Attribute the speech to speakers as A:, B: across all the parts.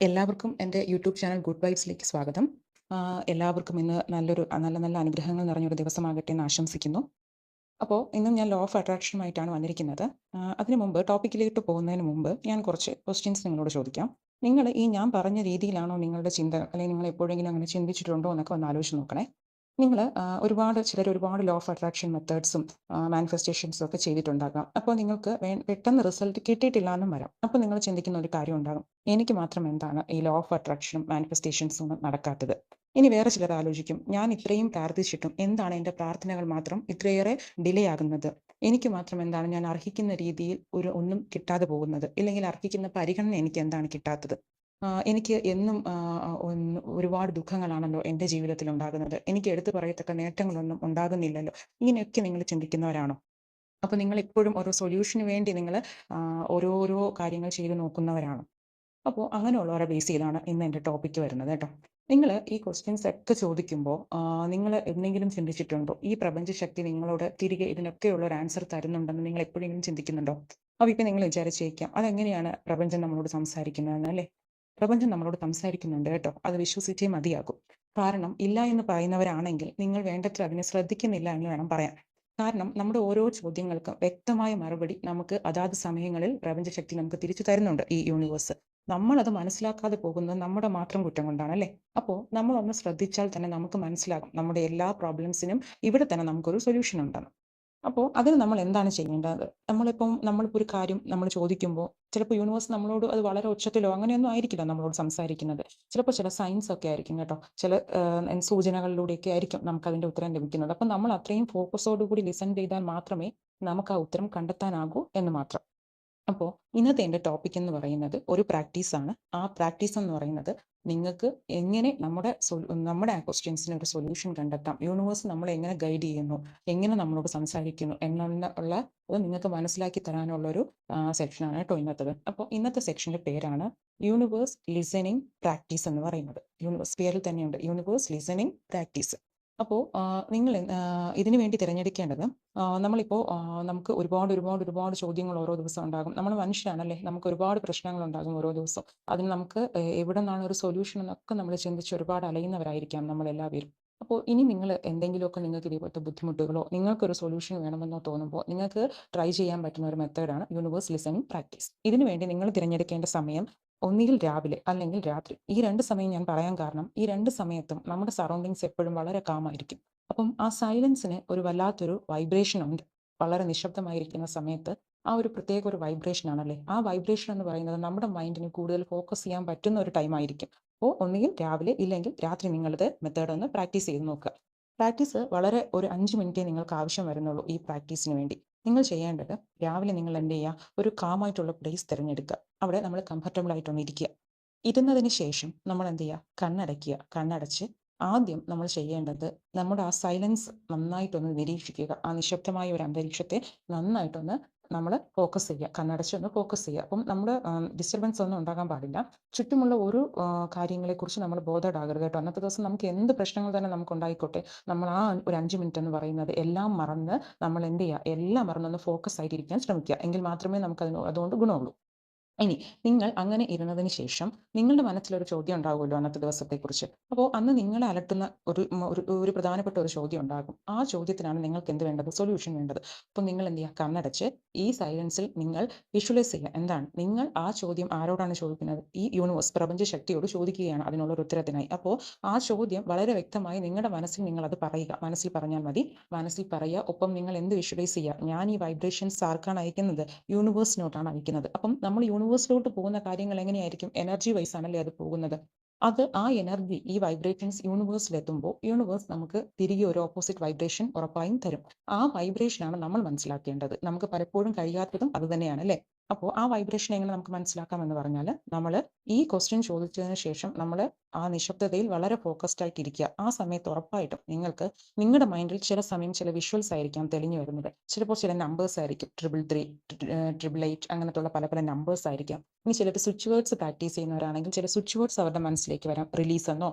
A: എല്ലാവർക്കും എന്റെ YouTube channel good വൈബ്സിലേക്ക് സ്വാഗതം. എല്ലാവർക്കും ഇന്ന് നല്ലൊരു നല്ല നല്ല അനുഗ്രഹങ്ങൾ നിറഞ്ഞൊരു ദിവസമാകട്ടെ എന്ന് ആശംസിക്കുന്നു. അപ്പോൾ ഇന്നും ഞാൻ ലോ ഓഫ് അട്രാക്ഷനുമായിട്ടാണ് വന്നിരിക്കുന്നത്. അതിനു മുമ്പ് ടോപ്പിക്കിലേക്ക് പോകുന്നതിന് മുമ്പ് ഞാൻ കുറച്ച് ക്വസ്റ്റ്യൻസ് നിങ്ങളോട് ചോദിക്കാം. നിങ്ങൾ ഈ ഞാൻ പറഞ്ഞ രീതിയിലാണോ നിങ്ങളുടെ ചിന്ത അല്ലെങ്കിൽ നിങ്ങൾ എപ്പോഴെങ്കിലും അങ്ങനെ ചിന്തിച്ചിട്ടുണ്ടോ എന്നൊക്കെ ഒന്ന് ആലോചിച്ച് നോക്കണേ. നിങ്ങൾ ഒരുപാട് ചിലർ ഒരുപാട് ലോ ഓഫ് അട്രാക്ഷൻ മെത്തേഡ്സും മാനിഫെസ്റ്റേഷൻസും ഒക്കെ ചെയ്തിട്ടുണ്ടാകാം. അപ്പോൾ നിങ്ങൾക്ക് പെട്ടെന്ന് റിസൾട്ട് കിട്ടിയിട്ടില്ല എന്നും വരാം. അപ്പോൾ നിങ്ങൾ ചിന്തിക്കുന്ന ഒരു കാര്യം ഉണ്ടാകും. എനിക്ക് മാത്രം എന്താണ് ഈ ലോ ഓഫ് അട്രാക്ഷനും മാനിഫെസ്റ്റേഷൻസും ഒന്നും നടക്കാത്തത്? ഇനി വേറെ ചിലർ ആലോചിക്കും ഞാൻ ഇത്രയും പ്രാർത്ഥിച്ചിട്ടും എന്താണ് എന്റെ പ്രാർത്ഥനകൾ മാത്രം ഇത്രയേറെ ഡിലേ ആകുന്നത്? എനിക്ക് മാത്രം എന്താണ് ഞാൻ അർഹിക്കുന്ന രീതിയിൽ ഒരു ഒന്നും കിട്ടാതെ പോകുന്നത്? ഇല്ലെങ്കിൽ അർഹിക്കുന്ന പരിഗണന എനിക്ക് എന്താണ് കിട്ടാത്തത്? എനിക്ക് എന്നും ഒരുപാട് ദുഃഖങ്ങളാണല്ലോ എന്റെ ജീവിതത്തിൽ ഉണ്ടാകുന്നത്. എനിക്ക് എടുത്തു പറയത്തക്ക നേട്ടങ്ങളൊന്നും ഉണ്ടാകുന്നില്ലല്ലോ. ഇങ്ങനെയൊക്കെ നിങ്ങൾ ചിന്തിക്കുന്നവരാണോ? അപ്പൊ നിങ്ങൾ എപ്പോഴും ഓരോ സൊല്യൂഷന് വേണ്ടി നിങ്ങൾ ഓരോരോ കാര്യങ്ങൾ ചെയ്തു നോക്കുന്നവരാണോ? അപ്പോൾ അങ്ങനെയുള്ളവരെ ബേസ് ചെയ്താണ് ഇന്ന് എന്റെ ടോപ്പിക്ക് വരുന്നത് കേട്ടോ. നിങ്ങൾ ഈ ക്വസ്റ്റ്യൻസ് ഒക്കെ ചോദിക്കുമ്പോൾ നിങ്ങൾ എന്തെങ്കിലും ചിന്തിച്ചിട്ടുണ്ടോ? ഈ പ്രപഞ്ച ശക്തി നിങ്ങളോട് തിരികെ ഇതിനൊക്കെയുള്ള ഒരു ആൻസർ തരുന്നുണ്ടെന്ന് നിങ്ങൾ എപ്പോഴെങ്കിലും ചിന്തിക്കുന്നുണ്ടോ? അപ്പോൾ ഇപ്പം നിങ്ങൾ വിചാരിച്ചേക്കാം അതെങ്ങനെയാണ് പ്രപഞ്ചം നമ്മളോട് സംസാരിക്കുന്നതെന്ന് അല്ലേ? പ്രപഞ്ചം നമ്മളോട് സംസാരിക്കുന്നുണ്ട് കേട്ടോ. അത് വിശ്വസിച്ചേ മതിയാകും കാരണം ഇല്ല എന്ന് പറയുന്നവരാണെങ്കിൽ നിങ്ങൾ വേണ്ടത്ര അതിനെ ശ്രദ്ധിക്കുന്നില്ല എന്ന് വേണം പറയാൻ. കാരണം നമ്മുടെ ഓരോ ചോദ്യങ്ങൾക്കും വ്യക്തമായ മറുപടി നമുക്ക് അതാത് സമയങ്ങളിൽ പ്രപഞ്ചശക്തി നമുക്ക് തിരിച്ചു തരുന്നുണ്ട് ഈ യൂണിവേഴ്സ്. നമ്മൾ അത് മനസ്സിലാക്കാതെ പോകുന്നത് നമ്മുടെ മാത്രം കുറ്റം കൊണ്ടാണ് അല്ലേ? അപ്പോൾ നമ്മളൊന്ന് ശ്രദ്ധിച്ചാൽ തന്നെ നമുക്ക് മനസ്സിലാകും നമ്മുടെ എല്ലാ പ്രോബ്ലംസിനും ഇവിടെ തന്നെ നമുക്കൊരു സൊല്യൂഷൻ ഉണ്ടെന്ന്. അപ്പോൾ അതിന് നമ്മൾ എന്താണ് ചെയ്യേണ്ടത്? നമ്മളിപ്പം നമ്മളിപ്പോൾ ഒരു കാര്യം നമ്മൾ ചോദിക്കുമ്പോൾ ചിലപ്പോൾ യൂണിവേഴ്സ് നമ്മളോട് അത് വളരെ ഉച്ചത്തിലോ അങ്ങനെയൊന്നും ആയിരിക്കില്ല നമ്മളോട് സംസാരിക്കുന്നത്. ചിലപ്പോൾ ചില സയൻസ് ഒക്കെ ആയിരിക്കും കേട്ടോ. ചില സൂചനകളിലൂടെയൊക്കെ ആയിരിക്കും നമുക്ക് അതിന്റെ ഉത്തരം ലഭിക്കുന്നത്. അപ്പം നമ്മൾ അത്രയും ഫോക്കസോടുകൂടി ലിസൺ ചെയ്താൽ മാത്രമേ നമുക്ക് ആ ഉത്തരം കണ്ടെത്താനാകൂ എന്ന് മാത്രം. അപ്പോൾ ഇന്നത്തെ എന്റെ ടോപ്പിക് എന്ന് പറയുന്നത് ഒരു പ്രാക്ടീസാണ്. ആ പ്രാക്ടീസ് എന്ന് പറയുന്നത് നിങ്ങൾക്ക് എങ്ങനെ നമ്മുടെ നമ്മുടെ ക്വസ്റ്റ്യൻസിന് ഒരു സൊല്യൂഷൻ കണ്ടെത്താം. യൂണിവേഴ്സ് നമ്മളെ എങ്ങനെ ഗൈഡ് ചെയ്യുന്നു? എങ്ങനെ നമ്മളോട് സംസാരിക്കുന്നു? എന്നുള്ള അത് നിങ്ങൾക്ക് മനസ്സിലാക്കി തരാനുള്ള ഒരു സെക്ഷനാണ് കേട്ടോ ഇന്നത്തത് അപ്പോൾ ഇന്നത്തെ സെക്ഷന്റെ പേരാണ് യൂണിവേഴ്സ് ലിസണിങ് പ്രാക്ടീസ് എന്ന് പറയുന്നത്. യൂണിവേഴ്സ് പേരിൽ തന്നെയുണ്ട് യൂണിവേഴ്സ് ലിസണിങ് പ്രാക്ടീസ്. അപ്പോൾ നിങ്ങൾ ഇതിനു വേണ്ടി തിരഞ്ഞെടുക്കേണ്ടത് നമ്മളിപ്പോൾ നമുക്ക് ഒരുപാട് ഒരുപാട് ഒരുപാട് ചോദ്യങ്ങൾ ഓരോ ദിവസം ഉണ്ടാകും. നമ്മൾ മനുഷ്യരാണല്ലേ? നമുക്ക് ഒരുപാട് പ്രശ്നങ്ങൾ ഉണ്ടാകും ഓരോ ദിവസം അതിന് നമുക്ക് എവിടെ നിന്നാണ് ഒരു സൊല്യൂഷൻ എന്നൊക്കെ നമ്മൾ ചിന്തിച്ച് ഒരുപാട് അലയുന്നവരായിരിക്കാം നമ്മൾ എല്ലാവരും അപ്പോൾ ഇനി നിങ്ങൾ എന്തെങ്കിലുമൊക്കെ നിങ്ങൾക്ക് ഇതേപോലത്തെ ബുദ്ധിമുട്ടുകളോ നിങ്ങൾക്കൊരു സൊല്യൂഷൻ വേണമെന്നോ തോന്നുമ്പോൾ നിങ്ങൾക്ക് ട്രൈ ചെയ്യാൻ പറ്റുന്ന ഒരു മെത്തേഡാണ് യൂണിവേഴ്സ് ലിസണിങ് പ്രാക്ടീസ്. ഇതിനുവേണ്ടി നിങ്ങൾ തിരഞ്ഞെടുക്കേണ്ട സമയം ഒന്നുകിൽ രാവിലെ അല്ലെങ്കിൽ രാത്രി. ഈ രണ്ട് സമയം ഞാൻ പറയാൻ കാരണം ഈ രണ്ട് സമയത്തും നമ്മുടെ സറൗണ്ടിങ്സ് എപ്പോഴും വളരെ കാമായിരിക്കും അപ്പം ആ സൈലൻസിന് ഒരു വല്ലാത്തൊരു വൈബ്രേഷൻ ഉണ്ട്. വളരെ നിശബ്ദമായിരിക്കുന്ന സമയത്ത് ആ ഒരു പ്രത്യേക ഒരു വൈബ്രേഷൻ ആണല്ലേ? ആ വൈബ്രേഷൻ എന്ന് പറയുന്നത് നമ്മുടെ മൈൻഡിന് കൂടുതൽ ഫോക്കസ് ചെയ്യാൻ പറ്റുന്ന ഒരു ടൈം ആയിരിക്കും. അപ്പോൾ ഒന്നുകിൽ രാവിലെ ഇല്ലെങ്കിൽ രാത്രി നിങ്ങളത് മെത്തേഡ് ഒന്ന് പ്രാക്ടീസ് ചെയ്ത് നോക്കുക. പ്രാക്ടീസ് വളരെ ഒരു അഞ്ച് മിനിറ്റേ നിങ്ങൾക്ക് ആവശ്യം വരുന്നുള്ളൂ ഈ പ്രാക്ടീസിന് വേണ്ടി. നിങ്ങൾ ചെയ്യേണ്ടത് രാവിലെ നിങ്ങൾ എന്ത് ചെയ്യുക? ഒരു കാമായിട്ടുള്ള പ്ലേസ് തിരഞ്ഞെടുക്കുക. അവിടെ നമ്മൾ കംഫർട്ടബിൾ ആയിട്ടൊന്ന് ഇരിക്കുക. ഇരുന്നതിന് ശേഷം നമ്മൾ എന്ത് ചെയ്യുക? കണ്ണടയ്ക്കുക. കണ്ണടച്ച് ആദ്യം നമ്മൾ ചെയ്യേണ്ടത് നമ്മുടെ ആ സൈലൻസ് നന്നായിട്ടൊന്ന് നിരീക്ഷിക്കുക. ആ നിശബ്ദമായ ഒരു അന്തരീക്ഷത്തെ നന്നായിട്ടൊന്ന് നമ്മൾ ഫോക്കസ് ചെയ്യുക. കണ്ണടച്ച് ഒന്ന് ഫോക്കസ് ചെയ്യുക. അപ്പം നമ്മൾ ഡിസ്റ്റർബൻസ് ഒന്നും ഉണ്ടാകാൻ പാടില്ല. ചുറ്റുമുള്ള ഒരു കാര്യങ്ങളെക്കുറിച്ച് നമ്മൾ ബോതേർഡ് ആകരുത് കേട്ടോ. അന്നത്തെ ദിവസം നമുക്ക് എന്ത് പ്രശ്നങ്ങൾ തന്നെ നമുക്ക് ഉണ്ടായിക്കോട്ടെ. നമ്മൾ ആ ഒരു അഞ്ച് മിനിറ്റ് എന്ന് പറയുന്നത് എല്ലാം മറന്ന് നമ്മൾ എന്ത് ചെയ്യുക? എല്ലാം മറന്നൊന്ന് ഫോക്കസ് ആയിട്ടിരിക്കാൻ ശ്രമിക്കുക. എങ്കിൽ മാത്രമേ നമുക്ക് അതിന് അതുകൊണ്ട് ഗുണമുള്ളൂ. ഇനി നിങ്ങൾ അങ്ങനെ ഇരുന്നതിന് ശേഷം നിങ്ങളുടെ മനസ്സിലൊരു ചോദ്യം ഉണ്ടാകുമല്ലോ അന്നത്തെ ദിവസത്തെക്കുറിച്ച്. അപ്പോൾ അന്ന് നിങ്ങളെ അലട്ടുന്ന ഒരു ഒരു പ്രധാനപ്പെട്ട ഒരു ചോദ്യം ഉണ്ടാകും. ആ ചോദ്യത്തിനാണ് നിങ്ങൾക്ക് എന്ത് വേണ്ടത്? സൊല്യൂഷൻ വേണ്ടത്. അപ്പോൾ നിങ്ങൾ എന്ത് ചെയ്യുക? കണ്ണടച്ച് ഈ സൈലൻസിൽ നിങ്ങൾ വിഷ്വലൈസ് ചെയ്യുക. എന്താണ്? നിങ്ങൾ ആ ചോദ്യം ആരോടാണ് ചോദിക്കുന്നത്? ഈ യൂണിവേഴ്സ് പ്രപഞ്ച ശക്തിയോട് ചോദിക്കുകയാണ് അതിനുള്ള ഒരു ഉത്തരത്തിനായി. അപ്പോൾ ആ ചോദ്യം വളരെ വ്യക്തമായി നിങ്ങളുടെ മനസ്സിൽ നിങ്ങൾ അത് പറയുക. മനസ്സിൽ പറഞ്ഞാൽ മതി. മനസ്സിൽ പറയുക. ഒപ്പം നിങ്ങൾ എന്ത് വിഷ്വലൈസ് ചെയ്യുക? ഞാൻ ഈ വൈബ്രേഷൻസ് ആർക്കാണ് അയക്കുന്നത്? യൂണിവേഴ്സിനോട്ടാണ് അയക്കുന്നത്. അപ്പം നമ്മൾ യൂണിവേഴ്സിലോട്ട് പോകുന്ന കാര്യങ്ങൾ എങ്ങനെയായിരിക്കും? എനർജി വൈസ് ആണല്ലേ അത് പോകുന്നത്. അത് ആ എനർജി ഈ വൈബ്രേഷൻസ് യൂണിവേഴ്സിൽ എത്തുമ്പോൾ യൂണിവേഴ്സ് നമുക്ക് തിരികെ ഒരു ഓപ്പോസിറ്റ് വൈബ്രേഷൻ ഉറപ്പായും തരും. ആ വൈബ്രേഷനാണ് നമ്മൾ മനസ്സിലാക്കേണ്ടത്. നമുക്ക് പലപ്പോഴും കഴിയാത്തതും അത് തന്നെയാണ് അല്ലേ? അപ്പോൾ ആ വൈബ്രേഷൻ എങ്ങനെ നമുക്ക് മനസ്സിലാക്കാം എന്ന് പറഞ്ഞാൽ നമ്മൾ ഈ ക്വസ്റ്റ്യൻ ചോദിച്ചതിന് ശേഷം നമ്മൾ ആ നിശബ്ദതയിൽ വളരെ ഫോക്കസ്ഡ് ആയിട്ട് ഇരിക്കുക. ആ സമയത്ത് ഉറപ്പായിട്ടും നിങ്ങൾക്ക് നിങ്ങളുടെ മൈൻഡിൽ ചില സമയം ചില വിഷ്വൽസ് ആയിരിക്കാം തെളിഞ്ഞു വരുന്നത്. ചിലപ്പോൾ ചില നമ്പേഴ്സ് ആയിരിക്കും. 333 ഏഹ് 888 അങ്ങനത്തുള്ള പല പല നമ്പേഴ്സ് ആയിരിക്കാം. ഇനി ചിലർ സ്വിച്ച് വേർഡ്സ് പ്രാക്ടീസ് ചെയ്യുന്നവരാണെങ്കിൽ ചില സ്വിച്ച് വേർഡ്സ് അവരുടെ മനസ്സിലേക്ക് വരാം. റിലീസ് എന്നോ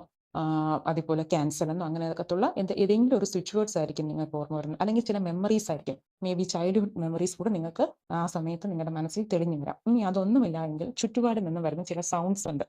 A: അതുപോലെ ക്യാൻസർ എന്നോ അങ്ങനെയൊക്കെത്തുള്ള എന്ത് ഏതെങ്കിലും ഒരു സ്വിച്ച് വേർഡ്സ് ആയിരിക്കും നിങ്ങൾക്ക് ഓർമ്മ വരുന്നത്. അല്ലെങ്കിൽ ചില മെമ്മറീസ് ആയിരിക്കും. മേ ബി ചൈൽഡ്ഹുഡ് മെമ്മറീസ് കൂടെ നിങ്ങൾക്ക് ആ സമയത്ത് നിങ്ങളുടെ മനസ്സിൽ തെളിഞ്ഞു വരാം. ഇനി അതൊന്നുമില്ല എങ്കിൽ ചുറ്റുപാടിൽ നിന്ന് വരുന്ന ചില സൗണ്ട്സ് ഉണ്ട്.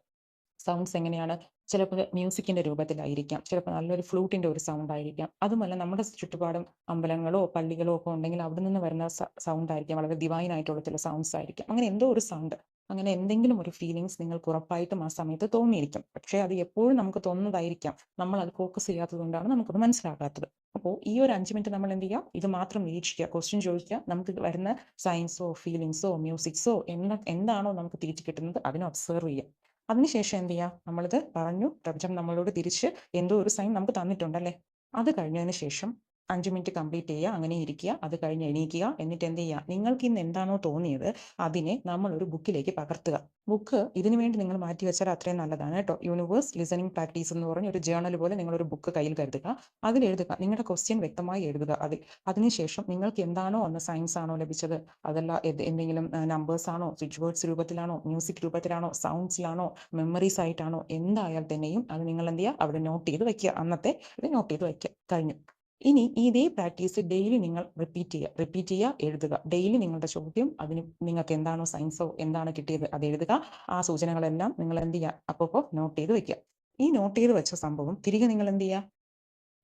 A: സൗണ്ട്സ് എങ്ങനെയാണ് ചിലപ്പോൾ മ്യൂസിക്കിന്റെ രൂപത്തിലായിരിക്കാം ചിലപ്പോൾ നല്ലൊരു ഫ്ലൂട്ടിന്റെ ഒരു സൗണ്ട് ആയിരിക്കാം അതുമല്ല നമ്മുടെ ചുറ്റുപാടും അമ്പലങ്ങളോ പള്ളികളോ ഒക്കെ ഉണ്ടെങ്കിൽ അവിടെ നിന്ന് വരുന്ന സൗണ്ട് ആയിരിക്കാം വളരെ ഡിവൈൻ ആയിട്ടുള്ള ചില സൗണ്ട്സ് ആയിരിക്കാം അങ്ങനെ എന്തോ ഒരു സൗണ്ട് അങ്ങനെ എന്തെങ്കിലും ഒരു ഫീലിങ്സ് നിങ്ങൾക്ക് ഉറപ്പായിട്ടും ആ സമയത്ത് തോന്നിയിരിക്കും. പക്ഷേ അത് എപ്പോഴും നമുക്ക് തോന്നുന്നതായിരിക്കാം. നമ്മൾ അത് ഫോക്കസ് ചെയ്യാത്തത് കൊണ്ടാണ് നമുക്കത് മനസ്സിലാകാത്തത്. അപ്പോൾ ഈ ഒരു അഞ്ച് മിനിറ്റ് നമ്മൾ എന്ത് ചെയ്യുക ഇത് മാത്രം നിരീക്ഷിക്കുക. ക്വസ്റ്റ്യൻ ചോദിക്കുക. നമുക്ക് വരുന്ന സയൻസോ ഫീലിങ്സോ മ്യൂസിക്സോ എന്ന എന്താണോ നമുക്ക് തിരിച്ചു കിട്ടുന്നത് അതിനെ ഒബ്സർവ് ചെയ്യുക. അതിനുശേഷം എന്ത് ചെയ്യുക നമ്മളിത് പറഞ്ഞു പ്രപഞ്ചം നമ്മളോട് തിരിച്ച് എന്തോ ഒരു സൈൻ നമുക്ക് തന്നിട്ടുണ്ടല്ലേ അത് കഴിഞ്ഞതിന് ശേഷം അഞ്ച് മിനിറ്റ് കംപ്ലീറ്റ് ചെയ്യുക അങ്ങനെ ഇരിക്കുക അത് കഴിഞ്ഞ് എണീക്കുക എന്നിട്ട് എന്ത് ചെയ്യുക? നിങ്ങൾക്ക് ഇന്ന് എന്താണോ തോന്നിയത് അതിനെ നമ്മൾ ഒരു ബുക്കിലേക്ക് പകർത്തുക. ബുക്ക് ഇതിനു വേണ്ടി നിങ്ങൾ മാറ്റി വെച്ചാൽ അത്രയും നല്ലതാണ് കേട്ടോ. യൂണിവേഴ്സ് ലിസണിംഗ് പ്രാക്ടീസ് എന്ന് പറഞ്ഞ ഒരു ജേണൽ പോലെ നിങ്ങൾ ഒരു ബുക്ക് കയ്യിൽ കരുതുക. അതിൽ എഴുതുക. നിങ്ങളുടെ ക്വസ്റ്റ്യൻ വ്യക്തമായി എഴുതുക അതിൽ. അതിനുശേഷം നിങ്ങൾക്ക് എന്താണോ ഒന്ന് സയൻസ് ആണോ ലഭിച്ചത്? അതല്ല എന്തെങ്കിലും നമ്പേഴ്സ് ആണോ? സ്വിച്ച് വേർഡ്സ് രൂപത്തിലാണോ? മ്യൂസിക് രൂപത്തിലാണോ? സൗണ്ട്സിലാണോ മെമ്മറീസ് ആയിട്ടാണോ? എന്തായാൽ തന്നെയും അത് നിങ്ങൾ എന്ത് ചെയ്യുക? അവിടെ നോട്ട് ചെയ്ത് വെക്കുക. അന്നത്തെ ഇത് നോട്ട് ചെയ്ത് വെക്കുക. കഴിഞ്ഞു. ഇനി ഇതേ പ്രാക്ടീസ് ഡെയിലി നിങ്ങൾ റിപ്പീറ്റ് ചെയ്യുക. റിപ്പീറ്റ് ചെയ്യുക എഴുതുക. ഡെയിലി നിങ്ങളുടെ ചോദ്യം അതിന് നിങ്ങൾക്ക് എന്താണോ സയൻസോ എന്താണ് കിട്ടിയത് അത് എഴുതുക. ആ സൂചനകളെല്ലാം നിങ്ങൾ എന്ത് ചെയ്യുക? അപ്പോൾ നോട്ട് ചെയ്ത് വെക്കുക. ഈ നോട്ട് ചെയ്ത് വെച്ച സംഭവം തിരികെ നിങ്ങൾ എന്ത് ചെയ്യുക?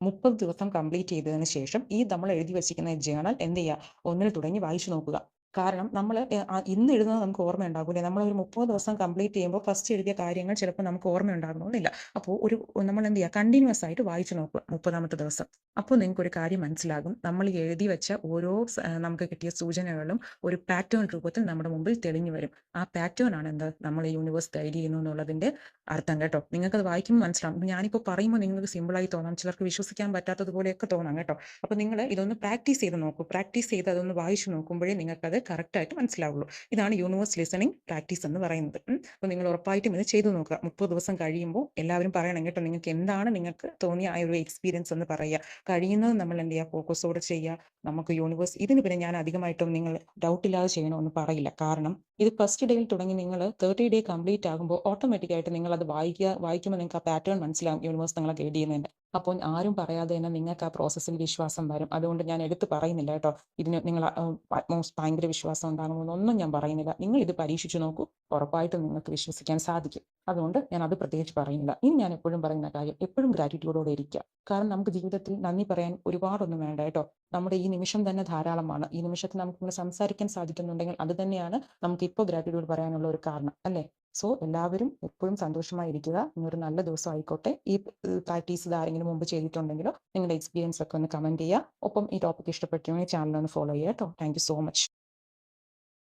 A: മുപ്പത് ദിവസം കംപ്ലീറ്റ് ചെയ്തതിന് ശേഷം ഈ നമ്മൾ എഴുതി വെച്ചിരിക്കുന്ന ജേണൽ എന്ത് ചെയ്യുക? ഒന്നിൽ തുടങ്ങി വായിച്ചു നോക്കുക. കാരണം നമ്മൾ ഇന്ന് എഴുതുന്നത് നമുക്ക് ഓർമ്മ ഉണ്ടാകില്ല നമ്മൾ ഒരു മുപ്പത് ദിവസം കംപ്ലീറ്റ് ചെയ്യുമ്പോൾ ഫസ്റ്റ് എഴുതിയ കാര്യങ്ങൾ ചിലപ്പോൾ നമുക്ക് ഓർമ്മ ഉണ്ടാകണമെന്നില്ല അപ്പോൾ ഒരു നമ്മൾ എന്ത് ചെയ്യുക കണ്ടിന്യൂസ് ആയിട്ട് വായിച്ചു നോക്കുക മുപ്പതാമത്തെ ദിവസം. അപ്പോൾ നിങ്ങൾക്ക് ഒരു കാര്യം മനസ്സിലാകും. നമ്മൾ എഴുതി വെച്ച ഓരോ നമുക്ക് കിട്ടിയ സൂചനകളും ഒരു പാറ്റേൺ രൂപത്തിൽ നമ്മുടെ മുമ്പിൽ തെളിഞ്ഞു വരും. ആ പാറ്റേൺ ആണ് എന്താ? നമ്മൾ യൂണിവേഴ്സ് ഗൈഡ് ചെയ്യുന്നു എന്നുള്ളതിന്റെ അർത്ഥം കേട്ടോ. നിങ്ങൾക്ക് അത് വായിക്കുമ്പോൾ മനസ്സിലാവും. ഞാനിപ്പോൾ പറയുമ്പോൾ നിങ്ങൾക്ക് സിമ്പിളായി തോന്നാം. ചിലർക്ക് വിശ്വസിക്കാൻ പറ്റാത്തതുപോലെയൊക്കെ തോന്നാം കേട്ടോ. അപ്പോൾ നിങ്ങൾ ഇതൊന്ന് പ്രാക്ടീസ് ചെയ്ത് നോക്കൂ. പ്രാക്ടീസ് ചെയ്ത് അതൊന്ന് വായിച്ചു നോക്കുമ്പോഴേ നിങ്ങൾക്കത് കറക്റ്റായിട്ട് മനസ്സിലാവുള്ളൂ. ഇതാണ് യൂണിവേഴ്സ് ലിസണിങ് പ്രാക്ടീസ് എന്ന് പറയുന്നത്. അപ്പോൾ നിങ്ങൾ ഉറപ്പായിട്ടും ഇത് ചെയ്തു നോക്കുക. മുപ്പത് ദിവസം കഴിയുമ്പോൾ എല്ലാവരും പറയണം കേട്ടോ നിങ്ങൾക്ക് എന്താണ് നിങ്ങൾക്ക് തോന്നിയ ആ ഒരു എക്സ്പീരിയൻസ് എന്ന് പറയുക. കഴിയുന്നത് നമ്മൾ എന്ത് ചെയ്യുക? ഫോക്കസോടെ ചെയ്യുക. നമുക്ക് യൂണിവേഴ്സ് ഇതിന് പിന്നെ ഞാൻ അധികമായിട്ടും നിങ്ങൾ ഡൗട്ട് ഇല്ലാതെ ചെയ്യണമെന്ന് പറയില്ല. കാരണം ഇത് ഫസ്റ്റ് ഡേയിൽ തുടങ്ങി നിങ്ങൾ തേർട്ടി ഡേ കംപ്ലീറ്റ് ആകുമ്പോൾ ഓട്ടോമാറ്റിക്കായിട്ട് നിങ്ങൾ അത് വായിക്കുക വായിക്കുമ്പോൾ നിങ്ങൾക്ക് ആ പാറ്റേൺ മനസ്സിലാകും യൂണിവേഴ്സ് നിങ്ങളെ ഗൈഡ് ചെയ്യുന്നതിന്റെ അപ്പോൾ ആരും പറയാതെ തന്നെ നിങ്ങൾക്ക് ആ പ്രോസസ്സിൽ വിശ്വാസം വരും. അതുകൊണ്ട് ഞാൻ എടുത്ത് പറയുന്നില്ല കേട്ടോ. ഇതിന് നിങ്ങൾ അറ്റ്മോസ്റ്റ് ഭയങ്കര വിശ്വാസം ഉണ്ടാകുമെന്നൊന്നും ഞാൻ പറയുന്നില്ല. നിങ്ങൾ ഇത് പരീക്ഷിച്ചു നോക്കൂ. ഉറപ്പായിട്ടും നിങ്ങൾക്ക് വിശ്വസിക്കാൻ സാധിക്കും. അതുകൊണ്ട് ഞാൻ അത് പ്രത്യേകിച്ച് പറയുന്നില്ല. ഇനി ഞാൻ എപ്പോഴും പറയുന്ന കാര്യം എപ്പോഴും ഗ്രാറ്റിറ്റ്യൂഡോടെ ഇരിക്കുക. കാരണം നമുക്ക് ജീവിതത്തിൽ നന്ദി പറയാൻ ഒരുപാടൊന്നും വേണ്ട കേട്ടോ. നമ്മുടെ ഈ നിമിഷം തന്നെ ധാരാളമാണ്. ഈ നിമിഷത്തിൽ നമുക്ക് സംസാരിക്കാൻ സാധിക്കുന്നുണ്ടെങ്കിൽ അത് തന്നെയാണ് നമുക്ക് ഇപ്പോൾ ഗ്രാറ്റിറ്റ്യൂഡ് പറയാനുള്ള ഒരു കാരണം അല്ലേ? സോ എല്ലാവരും എപ്പോഴും സന്തോഷമായിരിക്കുക. ഇന്നൊരു നല്ല ദിവസം ആയിക്കോട്ടെ ഈ പ്രാക്ടീസ് ഇത് ആരെങ്കിലും മുമ്പ് ചെയ്തിട്ടുണ്ടെങ്കിലോ നിങ്ങളുടെ എക്സ്പീരിയൻസ് ഒക്കെ ഒന്ന് കമന്റ് ചെയ്യുക. ഒപ്പം ഈ ടോപ്പിക് ഇഷ്ടപ്പെട്ടെങ്കിൽ ചാനൽ ഒന്ന് ഫോളോ ചെയ്യുക കേട്ടോ. Thank so much